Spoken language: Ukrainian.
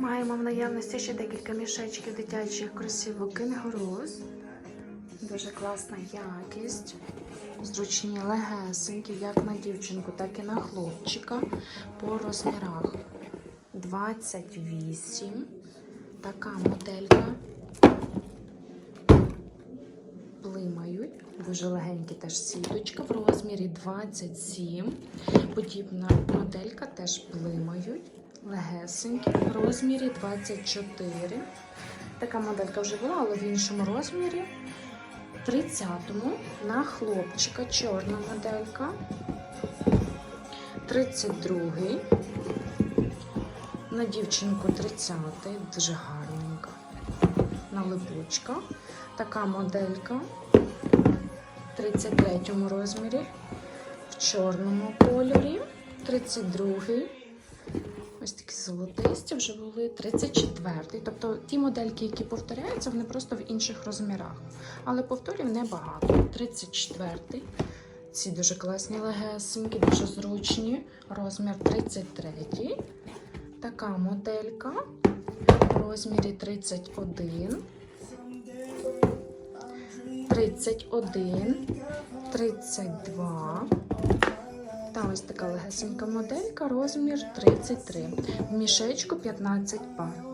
Маємо в наявності ще декілька мішечків дитячих красиво кенгурус. Дуже класна якість. Зручні легесенькі, як на дівчинку, так і на хлопчика. По розмірах 28. Така моделька. Блимають. Дуже легенькі теж сіточка в розмірі 27. Подібна моделька теж блимають. Легесенькі в розмірі 24. Така моделька вже була, але в іншому розмірі. 30-му на хлопчика чорна моделька. 32-й. На дівчинку 30-й, дуже гарненька. На липучка. Така моделька. 33-му розмірі. В чорному кольорі. 32-й. Золотисті вже були 34-й. Тобто ті модельки, які повторяються, вони просто в інших розмірах. Але повторів небагато. 34-й. Ці дуже класні легесенькі, дуже зручні. Розмір 33-й. Така моделька в розмірі 31. 31, 32. Ось така легесенька моделька, розмір 33. В мішечку 15 пар.